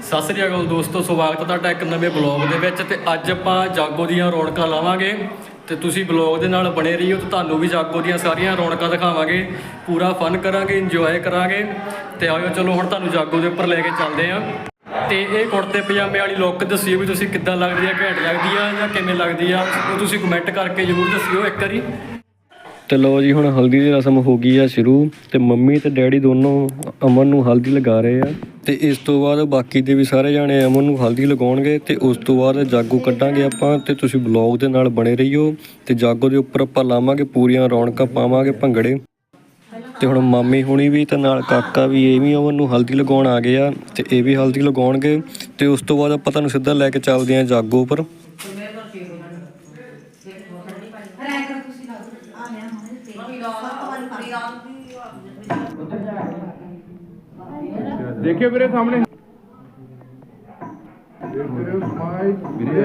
ਸਤਿ ਸ੍ਰੀ ਅਕਾਲ ਦੋਸਤੋ, ਸਵਾਗਤ ਤੁਹਾਡਾ ਇੱਕ ਨਵੇਂ ਬਲੌਗ ਦੇ ਵਿੱਚ ਤੇ ਅੱਜ ਆਪਾਂ ਜਾਗੋ ਦੀਆਂ ਰੌਣਕਾਂ ਲਾਵਾਂਗੇ ਤੇ ਤੁਸੀਂ ਬਲੌਗ ਦੇ ਨਾਲ ਬਣੇ ਰਹੀਓ ਤੇ ਤੁਹਾਨੂੰ ਵੀ ਜਾਗੋ ਦੀਆਂ ਸਾਰੀਆਂ ਰੌਣਕਾਂ ਦਿਖਾਵਾਂਗੇ, ਪੂਰਾ ਫਨ ਕਰਾਂਗੇ ਇੰਜੋਏ ਕਰਾਂਗੇ ਤੇ ਆਇਓ ਚਲੋ ਹੁਣ ਤੁਹਾਨੂੰ ਜਾਗੋ ਦੇ ਉੱਪਰ ਲੈ ਕੇ ਚੱਲਦੇ ਆਂ ਤੇ ਇਹ ਕੁੜਤੇ ਪਜਾਮੇ ਵਾਲੀ ਲੁੱਕ ਦੱਸਿਓ ਵੀ ਤੁਸੀਂ ਕਿੱਦਾਂ ਲੱਗਦੀ ਆ ਘੈਂਟ ਲੱਗਦੀ ਆ ਜਾਂ ਕਿਵੇਂ ਲੱਗਦੀ ਆ, ਉਹ ਤੁਸੀਂ ਕਮੈਂਟ ਕਰਕੇ ਜ਼ਰੂਰ ਦੱਸਿਓ ਇੱਕ ਵਾਰੀ। ਤੇ ਲੋ ਜੀ, ਹੁਣ ਹਲਦੀ ਦੀ ਰਸਮ ਹੋ ਗਈ ਆ ਸ਼ੁਰੂ ਤੇ ਮੰਮੀ ਤੇ ਡੈਡੀ ਦੋਨੋਂ ਅਮਨ ਨੂੰ ਹਲਦੀ ਲਗਾ ਰਹੇ ਆ। ਤੇ ਇਸ ਤੋਂ ਬਾਅਦ ਬਾਕੀ ਦੇ ਵੀ ਸਾਰੇ ਜਾਣੇ ਅਮਨ ਨੂੰ ਹਲਦੀ ਲਗਾਉਣਗੇ ਤੇ ਉਸ ਤੋਂ ਬਾਅਦ ਜਾਗੋ ਕੱਢਾਂਗੇ ਆਪਾਂ ਤੇ ਤੁਸੀਂ ਬਲੌਗ ਦੇ ਨਾਲ ਬਣੇ ਰਹੀਓ ਤੇ ਜਾਗੋ ਦੇ ਉੱਪਰ ਆਪਾਂ ਲਾਵਾਂਗੇ ਪੂਰੀਆਂ ਰੌਣਕਾਂ, ਪਾਵਾਂਗੇ ਭੰਗੜੇ। ਤੇ ਹੁਣ ਮਾਮੀ ਹੁਣੀ ਵੀ ਤੇ ਨਾਲ ਕਾਕਾ ਵੀ, ਇਹ ਵੀ ਅਮਨ ਨੂੰ ਹਲਦੀ ਲਗਾਉਣ ਆ ਗਏ ਆ ਤੇ ਇਹ ਵੀ ਹਲਦੀ ਲਗਾਉਣਗੇ ਤੇ ਉਸ ਤੋਂ ਬਾਅਦ ਆਪਾਂ ਤੁਹਾਨੂੰ ਸਿੱਧਾ ਲੈ ਕੇ ਚੱਲਦੇ ਆ ਜਾਗੋ ਉੱਪਰ। ਦੇਖਿਓ ਵੀਰੇ ਸਾਹਮਣੇ। ਵੀਰੇ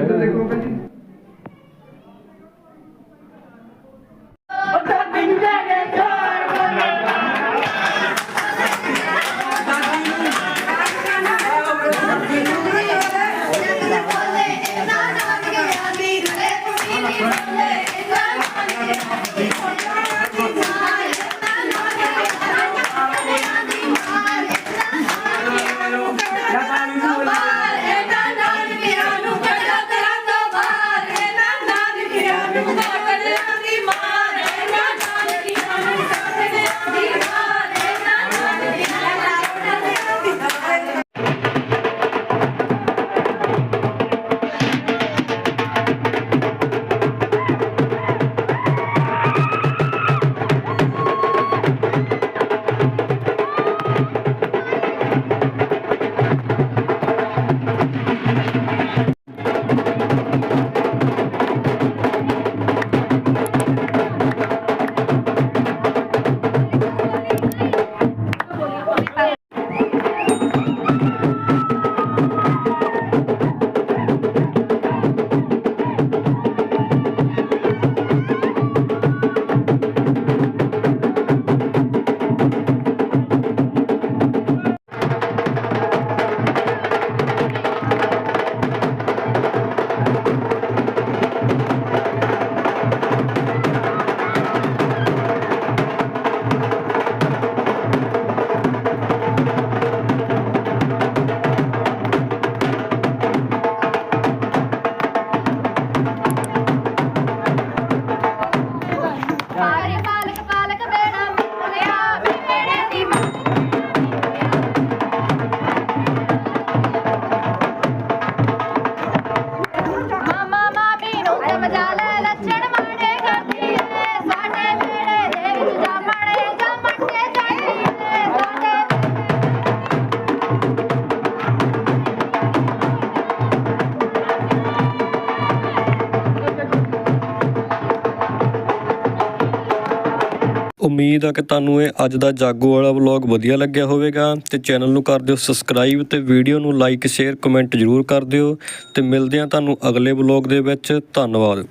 ਉਮੀਦ ਆ ਕਿ ਤੁਹਾਨੂੰ ਇਹ ਅੱਜ ਦਾ ਜਾਗੋ ਵਾਲਾ ਵਲੌਗ ਵਧੀਆ ਲੱਗਿਆ ਹੋਵੇਗਾ ਤੇ ਚੈਨਲ ਨੂੰ ਕਰ ਦਿਓ ਸਬਸਕ੍ਰਾਈਬ ਤੇ ਵੀਡੀਓ ਨੂੰ ਲਾਈਕ ਸ਼ੇਅਰ ਕਮੈਂਟ ਜ਼ਰੂਰ ਕਰ ਦਿਓ ਤੇ ਮਿਲਦੇ ਆ ਤੁਹਾਨੂੰ ਅਗਲੇ ਵਲੌਗ ਦੇ ਵਿੱਚ। ਧੰਨਵਾਦ।